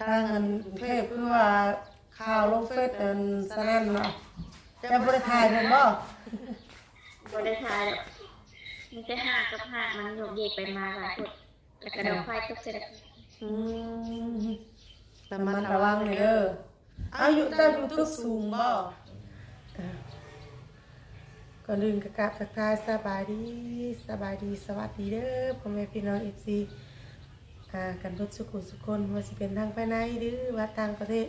ทางอันกรุงเทพคือว่าข่าวลงเฟซอันสนั่นเนาะจะบ่ได้ถ่ายเพิ่นบ่บริทายแล้วมันจะหักกับหักมันโยกเยกไปมาหลายคนแล้วก็ดอกไฟตกเสร็จแล้วอืมระมัดระวังหน่อยเด้อเอาอยู่เจ้าอยู่ตึกสูงบ่อ่าก่อนอื่นก็กราบทักทายสบายดีสบายดีสวัสดีเด้อพ่อแม่พี่น้อง FC อ่ากันทุกสุขุสุขคนว่าสิเป็นทางภายในหรือว่าต่างประเทศ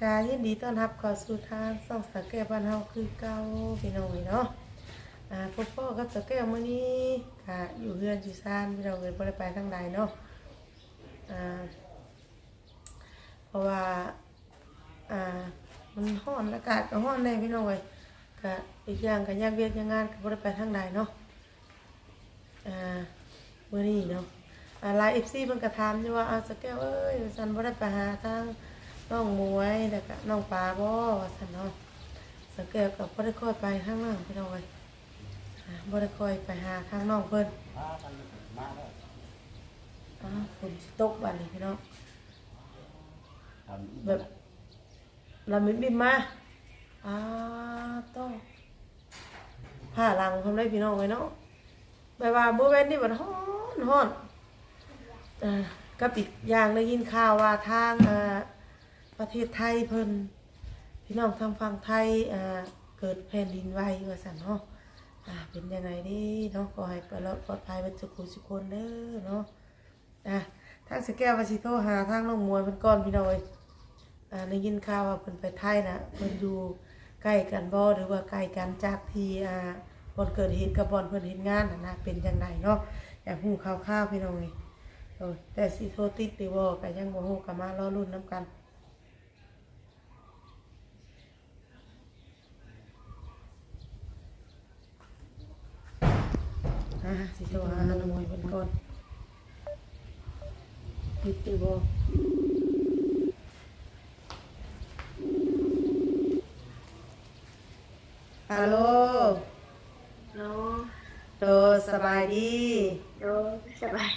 กายินดีต้อนรับเข้าสู่ทางส่องสแกบ้านเฮาคือเก่าพี่น้องเอ้ยเนาะอ่าพ่อพ่อกับสแกมื้อนี้ก็อยู่เฮือนอยู่ซ่านพี่น้องเอ้ยบ่ได้ไปทางใดเนาะอ่าเพราะว่าอ่ามันร้อนอากาศก็ร้อนแน่พี่น้องเอ้ยก็อีกอย่างก็ยากเวียกยากงานก็บ่ได้ไปทางใดเนาะอ่ามื้อนี้เนาะ อ่าไลน์เอฟซีเพิ่นก็ถามอยู่ว่าเอาสเกลเอ้ยว่าซั่นบ่ได้ไปหาทางน้องมวยแล้วก็น้องปลาบ่ว่าสันเนาะสเกลก็บ่ได้ค่อยไปทางนั้นพี่น้องเอ้ยอ่าบ่ได้ค่อยไปหาทางน้องเพิ่นอ้าวฝนสิตกบัดนี้พี่น้องแบบลำมิบินมาอ้าต้องผ้าหลังทำได้พี่น้องเอ้เนาะแบบว่าบ่แม่นนี่บัดฮ้อนฮ้อน กับอีกอย่างได้ยินข่าวว่าทางประเทศไทยเพิ่นพี่น้องทางฝั่งไทยเกิดแผ่นดินไหวว่าซั่นเนาะเป็นยังไงเดีเนาะขอให้ปลอดปลอดภัยบรรจุกุสุคนเด้อเนาะอะทางสแก้วว่าสิโทหาทางน้องมวยเพิ่นก่อนพี่น้องเอ้ยอ่าได้ยินข่าวว่าเพิ่นไปไทยนะเพิ่นอยู่ใกล้กันบ่หรือว่าไกลกันจากที่อ่าบ่อนเกิดเหตุกับบ่อนเพิ่นเฮ็ดงานนะนะเป็นจังไดเนาะอยากฮู้ข่าวๆพี่น้องเอ้ย โอ้ยแต่สิโทรติดหรือบ่ก็ยังบ่ฮู้ก็มารอรุ่นน้ำกัน อ่าสิโทรหาน้องมวยเพิ่นก่อนติดหรือบ่ฮัลโหลโน้โตสบายดีโน้สบาย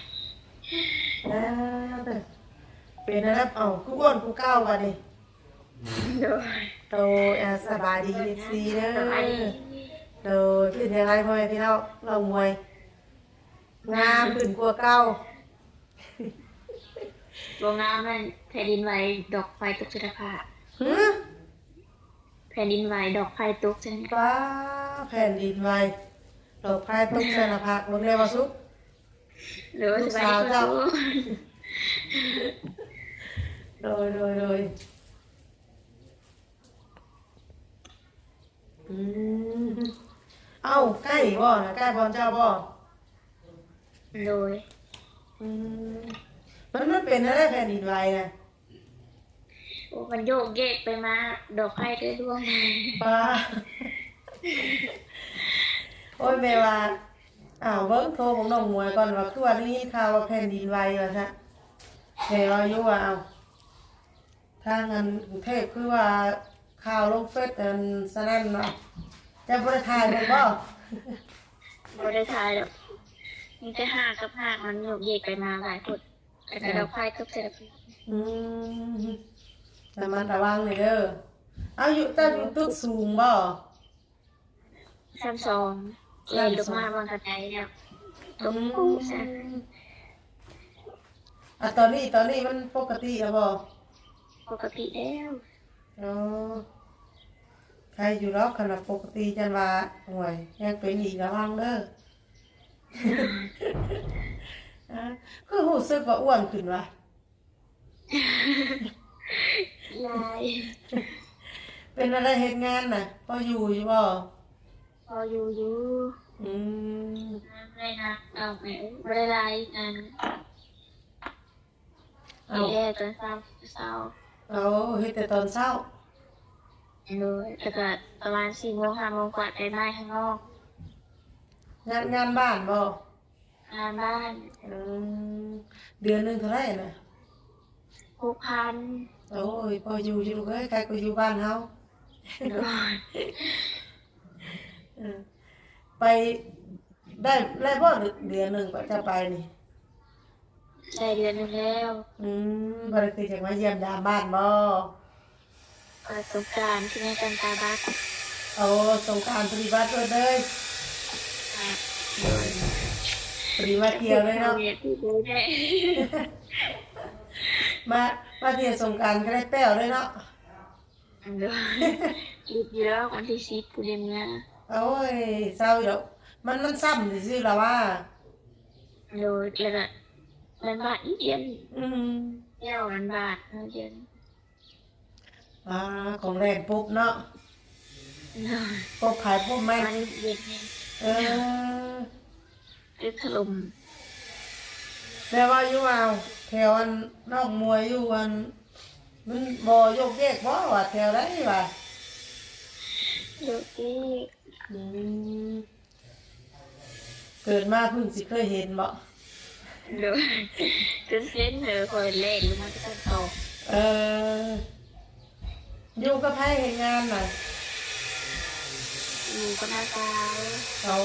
แล้วแต่เป็ นอะไรเอ้ากูอ้วนกูเก้าวันนี้โน้โตแอสบายดีเอฟซีเด้อสบายดีโตเป็นยังไงพ่อแม่พี่น้องเรามวยงามขึ้นกว่าเก้าโรงงานมันแผ่นดินไหวดอกไฟตกเสร็จแล้วค่ะฮึแผ่นดินไหวดอกไฟตกเสร็จแล้วป้าแผ่นดินไหวดอกไม้ตุ้งใส่หน้าผากมึงเรียกว่าซุปหรือว่าสบายลูกสาวดีเจ้าก็ โดยโดยโดยอืมเอ้าใกล้บ่นะใกล้บอลเจ้าบ่โดยอืมมันมันเป็นอะไรแผ่นดินไหวนะโอ้มันโยกเยกไปมาดอกไฟได้ด้วยป้าโอ้ยแม่ว่าอ้าวเบิ้งโทรของน้องมวยก่อนว่าคือว่าได้ยินข่าวว่าแผ่นดินไหวว่าซะแม่ว่าอยู่ว่าเอา ทางอันกรุงเทพคือว่าข่าวลงเฟซอันสนั่นเนาะจะบ่ได้ถ่ายเบิ่งบ่บริทายแล้วมันจะหักกับหักมันโยกเยกไปมาหลายคนแล้วก็ดอกไฟตกเสร็จแล้วอืมระมัดระวังหน่อยเด้อเอาอยู่เจ้าอยู่ตึกสูงบ่ซัมซองเลยลงมาบนกระไดแล้วตรงกุ้งซะอะตอนนี้ตอนนี้มันปกติแล้วบ่ ปกติแล้วอ๋อใครอยู่รอบขนาดปกติจันว่าห่วยยังเป็นอีกระวังเด้ออะคือรู้สึกว่าอ้วนขึ้นวะยายเป็นอะไรเฮ็ดงานน่ะพออยู่อยู่บ่พออยู่อยู่อืมไม่ได้นะเอาไม่ไม่ได้ไลน์งานเอาเฮ็ดตอนเช้าเช้า เอาเฮ็ดแต่ตอนเช้าเลยแล้วก็ประมาณสี่โมงห้าโมงกว่าไปไม้ข้างนอกงานงานบ้านบ่งานบ้านอืมเดือนหนึงเท่าไหร่น่ะหกพันโอ้ยพออยู่อยู่ลูกเอ้ยใครก็อยู่บ้านเฮาเลยเออไปได้ได้บ่เดือนหนึงก็จะไปนี่ ได้เดือนหนึงแล้วอืมบ่ได้คือจังมาเยี่ยมยามบ้านบ่เปิดสงกรารที่แม่กันตาบักเอาสงกรารปฏิบัติด้วยเด้ยปฏิบัติเที่ยวเลยเนาะเนี่ยที่ดูได้มามาเที่ยวสงกรารก็ได้แป้วเลยเนาะ เดี๋ยวรีบเยอะวันที่สิบกูเรียนงานโอ้ยเศร้าอยู่มันมันซ้ำซื่อๆแล้วว่า โดยแล้วก็ มันบาทอีกเดือนอืมเดียวมันบาทเดือนอ่าของแรงปุ๊บเนาะเนาะปุ๊บขายปุ๊บไม่มันเย็นเนี่ยเออคือถล่มแม่ว่าอยู่เอาแถวอันนอกมวยอยู่อันมันบ่โยกแยกบ่ว่าแถวไหนว่าเดี๋ยวที่อืมเกิดมาเพิ่งสิเคยเห็นบ่ เดี๋ยวคือเส้นเลยคอยเล่นหรือมันจะตกเอออยู่กับไผเฮ็ดงานน่ะอยู่ก็น่าตาเขา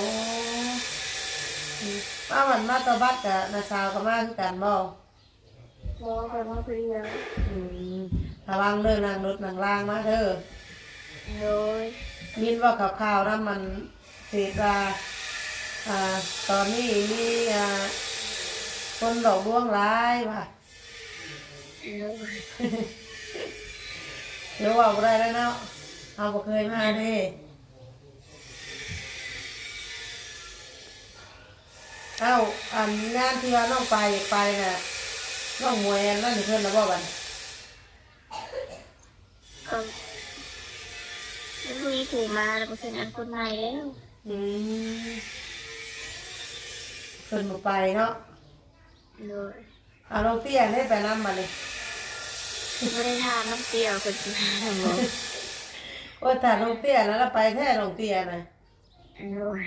อืมมาวันมาตะบัดกับนาสาวก็มาคือกันบ่มองไปมองไปเดียวอืมระวังเด้อนั่งรถนั่งล่างมาเด้อโดยยินว่าข่าวๆนะมันเสดว่าอ่าตอนนี้มีอ่า คนดอกดวงร้ายว่ะโดยเดี๋ยวว่าบ่ได้แล้วเนาะเอาบ่เคยมาเด้เอ้าอันงานที่ว่าน้องไปไปน่ะน้องมวยอันนั่นเพิ่นแล้วบ่บัดก็ไม่มีถูกมาแล้วก็เป็นอันคนใหม่แล้วอืมเพิ่นบ่ไปเนาะ โดยเอาน้องเตี้ยได้ไปนำมาเลยไม่ได้ทานน้ำเปรี้ยวคนที่ทำหมดโอ้ยถ้าน้องเตี้ยแล้วเราไปแท้น้องเตี้ยน่ะโดย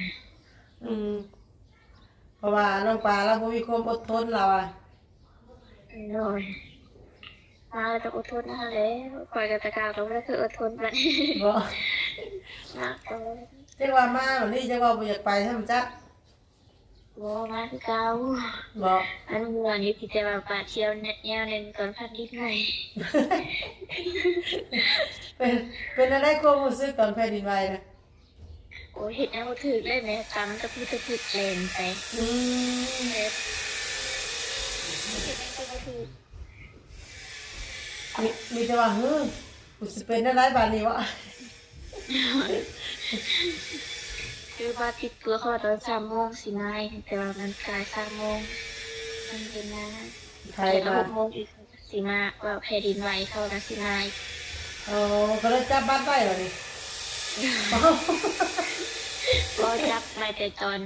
อืมเพราะว่าน้องปลาเราบ่มีความอดทนเราอะโดยมาแล้วต้องอดทนนะคะแล้วคอยกับตะกาวก็ไม่ได้คืออดทนไปบ่ มาก็จังว่ามาวันนี้จังว่าบ่อยากไปให้มันจัก วอมาคือเก่าบ่อันเมื่อนี้พี่จะมาปาเที่ยวเน็ตแนวเน้นก่อนพันนิดหน่อยเป็นเป็นอะไรความรู้สึกตอนแผ่นดินไหวนะโอ้ยเห็นแล้วถือได้ไหมตำตะพูตะพูดแรงไปอืมเน็ตเห็นแล้วก็ถือมีมีแต่ว่าเฮ้ยกูสิเป็นอะไรบาดนี้วะ คือว่าติดตัวเขาตอนสามโมงสี่นายแต่ว่ามันกลายสามโมงมันเป็นนะไทยแต่มาหกโมงอีกสี่มาว่าแผ่นดินไหวเขานะสี่นายโอ้ก็เลยจับบัตรได้เหรอนี่ก็จับมาแต่ตอน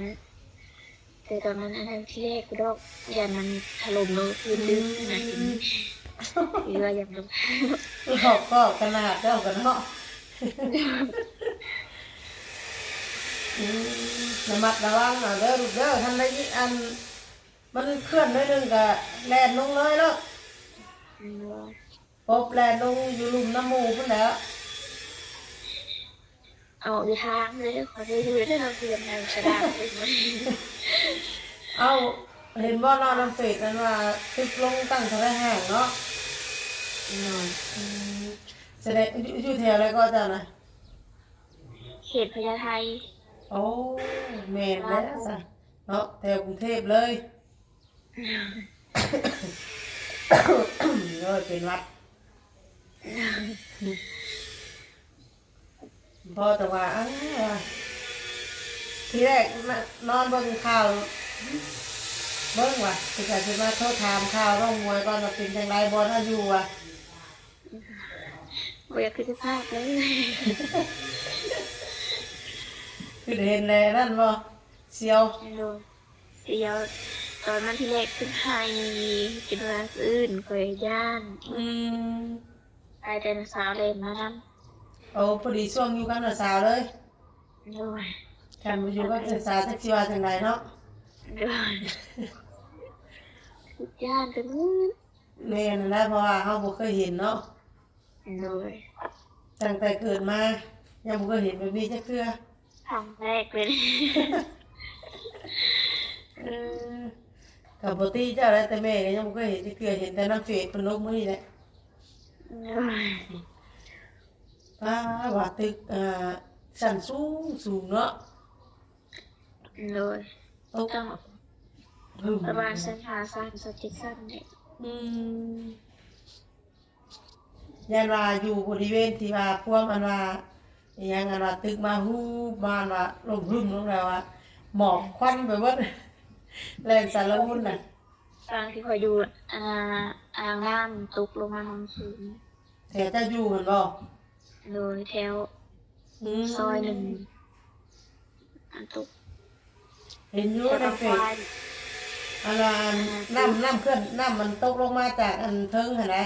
แต่ตอนนั้นอันนั้นที่แรกกูดอกยันมันถล่มลงพื้นลึกนะเรือยังลงหอกก็ขนาดเจ้ากันเนาะอืม ระมัดระวังหน่อยเด้อลูกเด้อทันได้อัน มันเคลื่อนนิดนึงก็แลนลงเลยแล้วปบแลนลงอยู่หลุมน้ำหมูพุ่นแหล้ว เอาอีทางเลยขอได้ดูได้เราเรียนทางสดาเลยมันเอาเห็นว่านอนน้ำเฟดนั้นว่าตึกลงตั้งทะเลแห้งเนาะหนอนอืมแสดงอยู่อยู่แถวอะไรก็จ้านะ เขตพญาไท โอ้เมนแล้วสะเนาะแถวกรุงเทพเลยเลยเป็นวัดพอแต่ว่าอ้าวว่ะทีแรกน่ะนอนเบิ่งข่าวเบิ่งว่ะที่จะจะมาโทษถามข่าวร่องมวยก่อนว่าเป็นจังไรบอลอายุว่ะบอยากคือสภาพเลย คือเห็นเลยนั่นบ่เชียวนอนเดี๋ยวตอนนั้นที่แรกขึ้นไฮกินร้านอื่นเคยย่านอืมไปแต่สาวเลยมาทโอ้พอดีช่วงอยู่กับน้าสาวเลยำด้วยกันมาอยู่กับน้าสาวจักสิว่าจังไดเนาะด้วยย่านกันนู้นแม่นนะเพราะว่าเฮาบ่เคยเห็นเนาะด้วยตั้งแต่เกิดมายังบ่เคยเห็นแบบนี้จักเทื่อ ครั้งแรกเลยเออกับปกติเจ้าแล้วแต่แม่ก็ยังบ่เคยเห็นจะเกลือเห็นแต่น้ำเฟซเพิ่นลงมื้อนี่แหละป้าว่าตึกอ่าชั้นสูงสูงเนาะเลยตกต้องหึ่มประมาณสันหาสั้นสักจิตสั้นเนี่ยอืมยันว่าอยู่บริเวณที่ว่าพวกมันว่าอห ยังอันว่าตึกมาฮู้บ้านว่าลมรุ่มลงแล้วว่าหมอกควันไปหมดแล่นสารวุ่นน่ะตอนที่คอยดูอ่าอ่างน้ำตกลงมาทางสูงแต่เจะอยู่มันบ่โดยแถวอืมซอยหนึ่งอันตกเห็นอยู่ในเฟซควายอันว่าน้ำน้ำเคลื่อนน้ำมันตกลงมาจากอันเทิงหั่นแหละ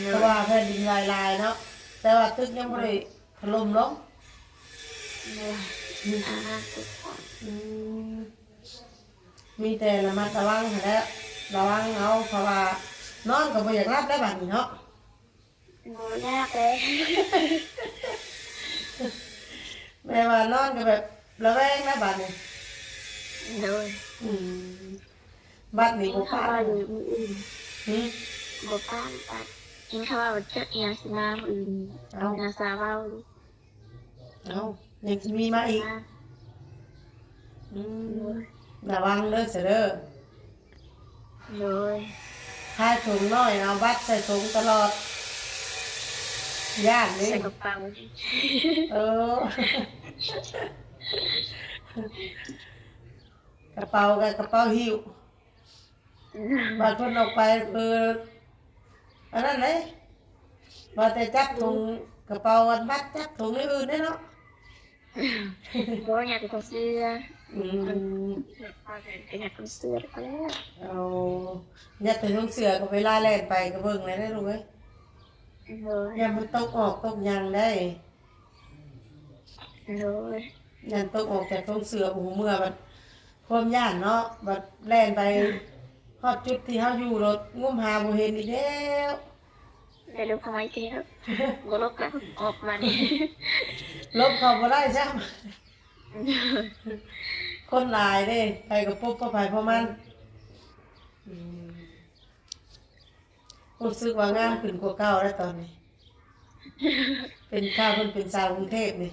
เลเพราะยว่าแผ่นดินลายลายๆเนาะแต่ว่าตึกยังบ่ได้ ถล่มลงเลยอ่างน้ำตกก่อนอืมมีแต่ระมัดระวังหั่นแหละระวังเอาเพราะว่านอนก็บ่อยากรับได้บัดนี้เนาะโดยยากเลยแม่ว่านอนก็แบบระแวงนะบัดนี้โดยอืมบัดนี้บ่ถ้าพลาว่าดอยู่มืออื่นหืมบ่ป้านปัดกินข้าวว่าจะเอียงสิมามืออื่นเอานาซาเว้า เอายังสิมีมาอีกมาอืมระวังเด้อเสยเด้อโดยถ้าถุงน้อยเอาบัตรใส่ถุงตลอดย่านนี่ใส่กระเป๋าเออ กระเป๋ากับกระเป๋าหิ้วบางคนออกไปเอออันนั้นเลยว่าแต่จับถุงกระเป๋าอันบัตรจับถุงในอื่นได้เนาะ เพราะอยากเป็นคนเสื้ออืมอยากเป็นเสื้อก็แล้วเอายัดแต่ถุงเสือก็เวลาแล่นไปก็เบิ่งเลยได้รู้ไหมโดยยันมันตกออกตกยังได้โดยยันตกออกจากถุงเสือหูเมื่อบัดความย่านเนาะบัดแล่นไปฮอดจุดที่เฮาอยู่รถงุ้มหาบ่เห็นอีกแล้ว ได้รู้ทำไมเจ๊ครับบลบแล้วออกมาเนี่ยลบเขาบ่ได้ซ้ำคนหลายเด้ไปกับปุ๊บก็ไปเพราะมันอืมรู้สึกว่างามขึ้นกว่าเก่าแล้วตอนนี้ เป็นข้าวเพิ่นเป็นสาวกรุงเทพนี่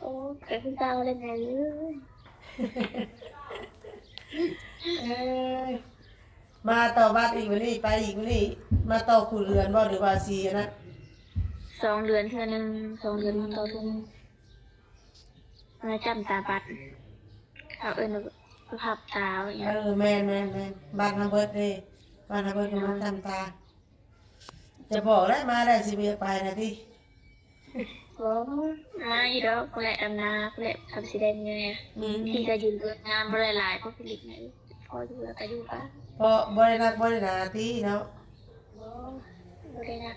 โอ้เกิดขึ้นเตาเลยไงเลยเอ้ย มาต่อบัดอีกวันนี้ไปอีกวันนี้มาต่อขู่เรือนบ่หรือว่าสีอันนะสองเดือนเท่านึงสองเดือนมันโตขึ้นมาจำตาบัดเขาเอิ้นว่าภาพตาอย่างเอเงี้ยอแม่นแม่นแม่นบ้านฮัมเบิร์ดเด้บ้านฮัมเบิร์ดก็มาทำตา จะบอกได้มาได้สิเมียไปนะที่โอ้มาอีดอกแหละดำนาแหละทำสีแดงไงอืมที่จะยืนเลือกงานบริหลายก็ผลิตไหนพ ออยู่แล้วก็อยู่ปะเพราะบริณักบริณาที่เนาะบริหนัก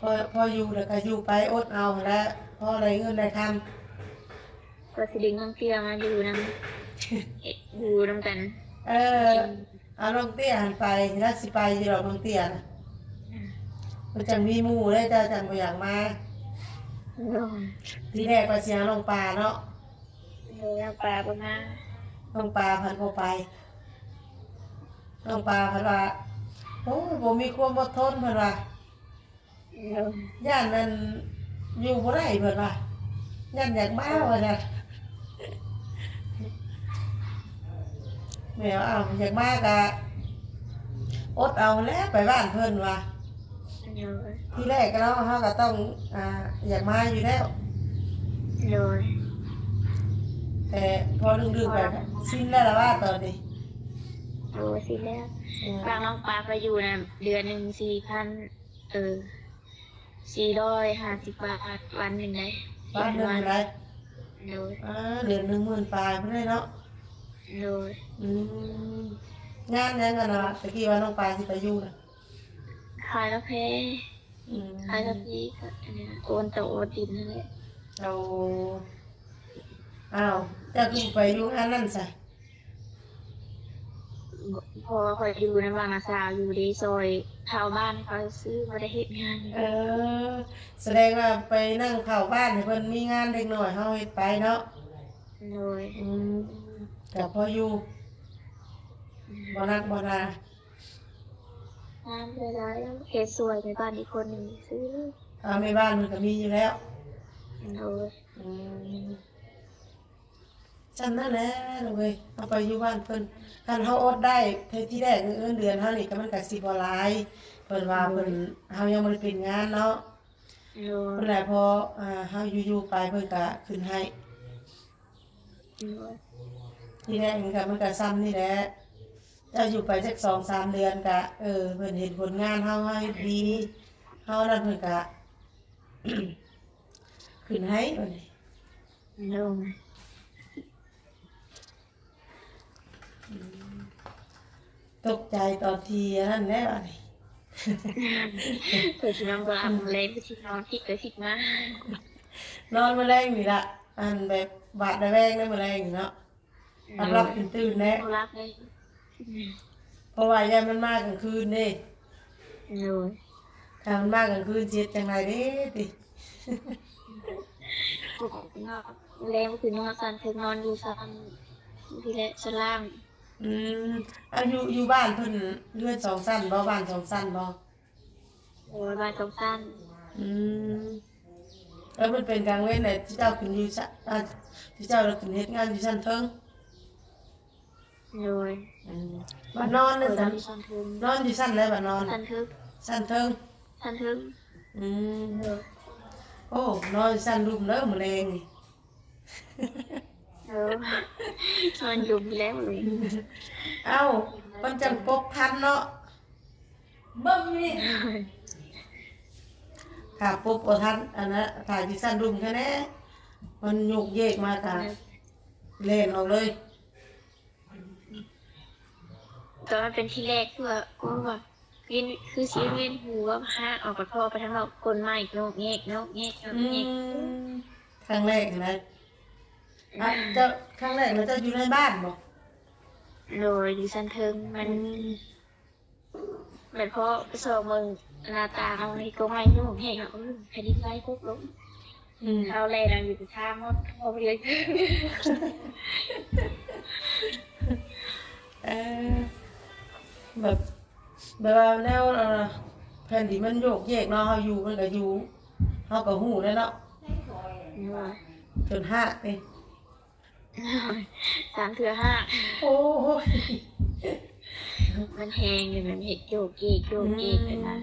พอพออยู่แล้วก็อยู่ไปอดเอาแล้วพออะไรเงินได้ทก็สิดึงน้องเตี้ยมาอยู่นำเอ๊ะอยู่นำกันำเออเอาลงเตี้ยหันไปแล้วสิไปอยู่ดอกลงเตี้ยนะมันจังมีหมู่ได้เจ้าจังบ่อยากมาลงทีแรกก็เสียลงปลาเนาะลงน้ำปลาประมาณ ลงปลาพันบ่ไปลงปลาพันว่าโอ้ยบ่มีความอดทนเพิ่นว่าลงย่านนั้นอยู่บ่ได้เพิ่นว่าย่านอยากมาว่าซั่นแม่ว่าเอาอยากมาก็อดเอาแล้วไปบ้านเพิ่นว่าลงทีแรกก็เนาะเฮาก็ต้องอ่าอยากมาอยู่แล้วลง แต่พอดึงๆไปก็สิ้นแล้วล่ะว่าตอนนี้โอ้สิแล้วอืมบางน้องปลาไปอยู่นะเดือนหนึ่งสี่พันเออสี่ร้อยห้าสิบบาทวันหนึ่งเลยบ้านหนึงอะไรโดยอ่าเดือนหนึ่งหมื่นปลายพุ่นได้เนาะโดยอืมงานยังกันนะตะกี้ว่าน้องปลายสิไปอยู่น่ะขายกาแฟอืมขายกาแฟก็อันเนี้ยโอนต่อโอนดินนั่นแหละเอาอ้าว เจะคือไปอยู่งานนั่นซะพอคอยอยู่ในบางนาสาวอยู่ดีซอยชาวบ้านเขาซื้อมาได้เฮ็ดงานเออ แสดงว่าไปนั่งเผาบ้านให้เพิ่นมีงานเด็กหน่อยเฮาเฮ็ดไปเนาะโดยอืมกับพ่ออยู่บ่นักบ่นางานเวลาแล้วเฮ็ดสวยในบ้านอีกคนหนึ่งซื้อเอาในบ้านมันก็มีอยู่แล้วโอ้ยอืม จำนั่นแหละลูกเอ้ยเอาไปอยู่บ้านเพิ่นคันเฮาอดได้เท่าที่แรกเงินเดือนเฮานี่ก็มันก็สิบ่หลายเพิ่นว่าเพิ่นเฮายังบ่ได้เป็นงานเนาะโอ้เพิ่นแหละพออ่าเฮาอยู่ๆไปเพิ่นก็ขึ้นให้ยที่แรกมันก็มันก็ซ้ำนี่แหละเจ้าอยู่ไปสักสองสามเดือนก็เออเพิ่นเห็นผลงานเฮาให้ดีเฮานั่นเพิ่นก็ขึ้นให้บัดนี้โอ้ย ตกใจตอนที่อันนั่นแหละบัดนี้เปิดน้ำกระอัมเลยไปที่นอนที่เกิดผิดมานอนมาแรงนี่ละอันแบบบาดระแวงได้มาแรงนี่เนาะอันรับตื่นตื่นๆแน่เขารักเลยเพราะว่ายามมันมากกลางคืนเด้โอ้ยถ้ามันมากกลางคืนเจ็ดจังไรเด้ติแรงก็คือนอนสันถึงนอนอยู่สันที่แหละสนล่าง อืมอายุอยู่บ้านเพิ่นเลือดสองสั้นบ่บ้านสองสั้นบ่โอ้ยบ้านตรงสั้นอืมแล้วมันเป็นกลางเว้นไหนที่เจ้าขึ้นอยู่ชั้นอ่าที่เจ้าเราขึ้นเฮ็ดงานอยู่ชั้นเทิงโอ้ยอืมบ้านนอนเปินั่นดสันที่สันถึงนอนอยู่ชั้นแล้วบ้านนอนสันทึกชั้นเทิงสันทึกอืมโอ้ยโอ้นอนอยู่ชั้นรุมเด้อมื้อแรงนี่เออมันยุบแล้วเลยเอ้ามันจังปกทันเนาะเบิ่งนี่ค่ะปกบ่ทันอันนั้นถ่ายที่ชั้นรุมแค่นั้นมันโยกเยกมาค่ะเล่นออกเลยตอนมันเป็นที่แรกคือว่าก็ว่าวินคือสีเวียนหูว่าห้าออกกระเพาะไปทั้งเราคนใหม่โนกเงกโนกเงกโนกอืเงกมครั้งแรกนะ อะเจ้าครั้งแรกเราจะอยู่ในบ้านบ่โดยดิฉันเทิงมันแบบเพราะสอบมึงหน้าตาเขาในก็ไม่โนกเงกเขาแผ่นดินไหวปุ๊บลงอืมเขาแรงอยู่ทางหมดเขาไปเลยเออแบบแบบว่าแนวเอ่อแผ่นดินมันโยกเยกเนาะเฮาอยู่มันก็อยู่เฮาก็ฮู้แล้วเนาะจนหักนี่ สามเถื่อห้าโอ้ยมันแหงอยู่มันเห็ดโยกเกกโยกเกกเลยนะ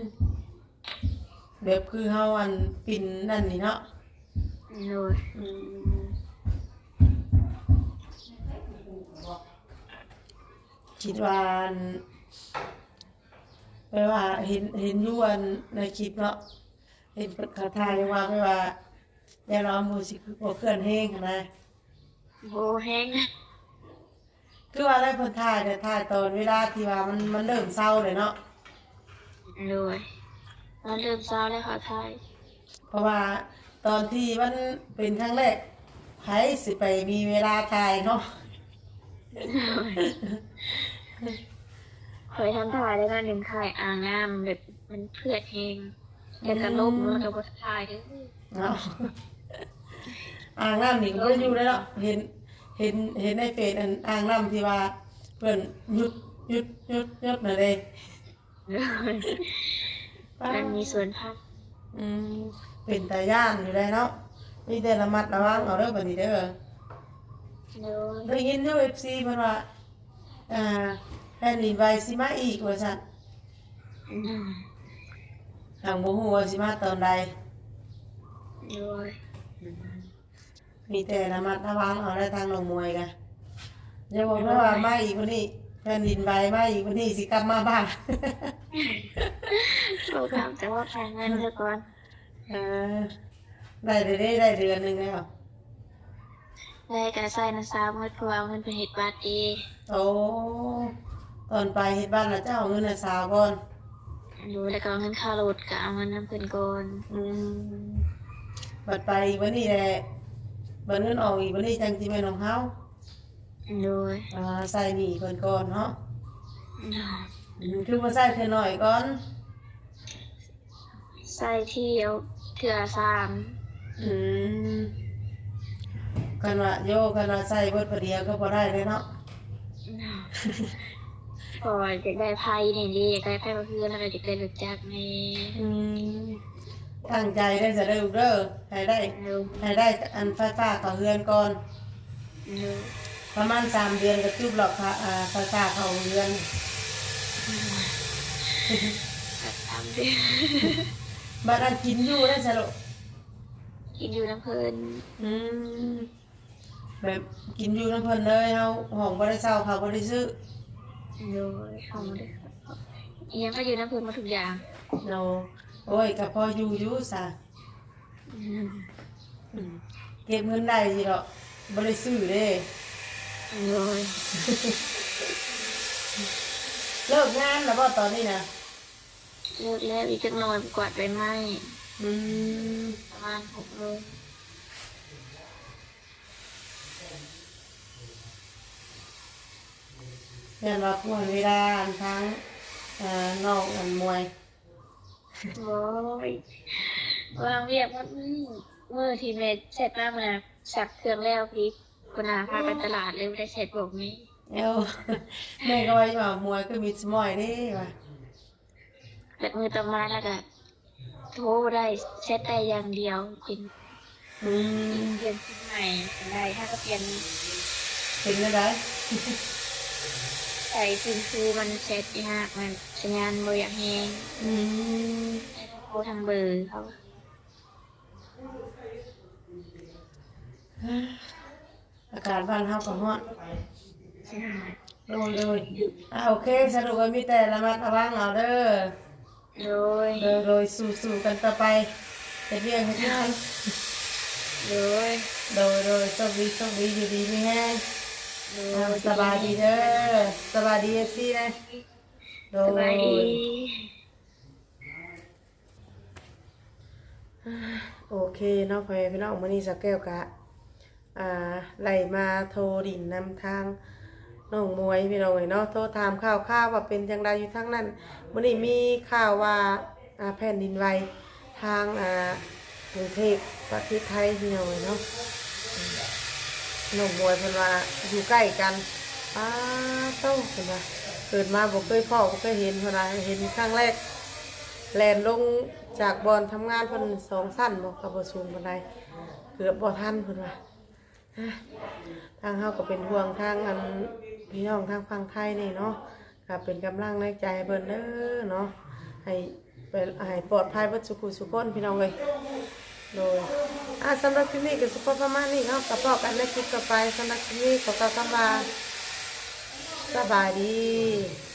แบบคือเฮาอันปิ่นนั่นนี่เนาะโดยอืมคิดว่าอันไปว่าเห็นเห็นอยู่อันในคลิปเนาะเห็นคาถายว่าไปว่าแน่นอนมูสิคือบ่เคลื่อนแห้งหั้นนะ โบแห้งคือว่าได้เพิ่นถ่ายแต่ถ่ายตอนเวลาที่ว่ามันมันเริ่มเศร้าเลยเนาะโดยมันเริ่มเศร้าแล้วค่ะทายเพราะว่าตอนที่มันเป็นครั้งแรกไผสิไปมีเวลาถ่ายเนาะเคยทำถ่ายแล้วก็หนึ่งถ่ายอ่างน้ำแบบมันเพื่อแห้งแต่กระลบมันก็บ่ถ่ายเด้อเนาะ อ่างน้ำนี่ก็บ่ได้อยู่แล้วเนาะเห็นเห็นเห็นในเฟซอันอ่างน้ำที่ว่าเพิ่นหยุดหยุดหยุดหยุดน่ะเด้มันมีส่วนพักอืมเป็นตาย่านอยู่เลยเนาะมีแต่ระมัดระวังเอาเด้อบัดนี้เด้อโดยได้ยินอยู่ FC เพิ่นว่าอ่าแผ่นดินไหวสิมาอีกว่าซั่นอืมทางบ่ฮู้ว่าสิมาตอนใดโดย มีแต่ระมัดระวังเอาได้ทางหนองมวยกันอย่าบอกนะว่ามาอีกวันนี้แผ่นดินไหวมาอีกวันนี้สิกลับมาบ้านโปรแกรมแต่ว่าแพงเงินเถอะก่อนเออได้ได้ได้ได้เดือนหนึงแล้วได้การใส่นะซาเมื่อเพราะว่าเอาเงินไปเฮ็ดบัตรเองโอ้ตอนไปเฮ็ดบ้านน่ะเจ้าเอาเงินน่ะสาวก่อนโดยแล้วก็เอาเงินค่ารถก็เอาเงินนำเพิ่นก่อนอืมบัดไปอีกวันนี้แหละ บัดเงินออกอีกวันนี้จังสิแม่นของเฮาโดยอ่าใส่หนี้เพิ่นก่อนเนาะอืมคือว่าใส่เพิ่นหน่อยก่อนใส่ที่เอาเถื่อสามอืมกันว่าโยกันว่าใส่เบิดประเดียวก็บ่ได้เลยเนาะพออยากได้ไพ่นี่ดิอยากได้ไพ่มาเพื่อนแล้วก็อยากได้รถจักรนี่อืม ตั้งใจได้จะได้ลูกเด้อให้ได้เร็วให้ได้อันไฟฟ้าต่อเฮือนก่อนเร็วประมาณสามเดือนก็จุบหรอกค่ะอ่าไฟฟ้าเข้าเฮือนตามเดือนบัดอันกินอยู่ได้สรุปกินอยู่น้ำเพลินอืมแบบกินอยู่น้ำเพิ่นเลยเฮาห้องบ่ได้เช่าเขาบ่ได้ซื้อเร็วเข้ามาเลยอียังก็อยู่น้ำเพลินมาทุกอย่างเรา โอ้ยก็พออยู่อยู่ซะอืมอืมเก็บเงินได้สิดอกบ่ได้ซื้อเด้เร็วเลิกงานแล้วบ่ตอนนี้นะเลิกแล้วอีกจักหน่อยกวาดไปไหมอืมประมาณหกโมงเรียนว่าพวกเวลาอันทั้งเอ่อนอกอันมวย โอ้ยวางเรียกว่าอืมมือทีเมทเสร็จมากนะสักเครื่องแล้วพี่คุณอาพาไปตลาดเลยไม่ได้เสร็จบอกนี้เอ้าแม่ก็ว่าอยู่ว่ามวยก็มีสมอยเด้ว่ะแบบมือต่อมาแล้วก็โทรได้เซตได้อย่างเดียวเป็นอืมเปลี่ยนชุดใหม่ได้ถ้าก็เปลี่ยนเป็นจังได ใส่ซิมฟูมันเซตยากมันสัญญาณบริยากแหงอืมโทรทางเบอร์เขาอากาศบ้านเฮาก็ร้อนโดยโดยอ่าโอเคสรุปว่ามีแต่ระมัดระวังเอาเด้อโดยโดยโดยสู้ๆกันต่อไปเป็นเรื่องให้งานโดยโดยโดยโชคดีโชคดีอยู่ดีไม่แห้ง โดยสบายดีเด้อสบายดีเอฟซีนะโดสบายดีโอเคเนาะพ่อแม่พี่น้องมื้อนี้สักแก้วกะอ่าไล่มาโทรดินนำทางน้องมวยพี่น้องเอ้ยเนาะโทรถามข่าวข่าวว่าเป็นจังไดอยู่ทางนั้นมื้อนี้มีข่าวว่าอ่าแผ่นดินไหวทางอ่ากรุงเทพประเทศไทยพี่น้องเอ้ยเนาะ หนุ่มมวยเพิ่นว่าอยู่ใกล้กันป้าเต้าเพิ่นว่าเกิดมาบ่เคยพ่อบ่เคยเห็นเพิ่นว่าเห็นครั้งแรกแลนลงจากบอนทำงานเพิ่นสองสั้นบ่ก็บ่สูงปานใดเกือบบ่ทันเพิ่นว่าทางเฮาก็เป็นห่วงทางอันพี่น้องทางฝั่งไทยนี่เนาะก็เป็นกำลังในใจเพิ่นเด้อเนาะให้เป็นให้ปลอดภัยเบิดสุขุสุขคนพี่น้องเอ้ย โดยอ่าสำหรับคลิปนี้ก็สุขประมาณนี้เนากระเพาะกันในคลิปต่อไปสำหรับคลิปนี้ขอกล่าวคำว่าสบายดี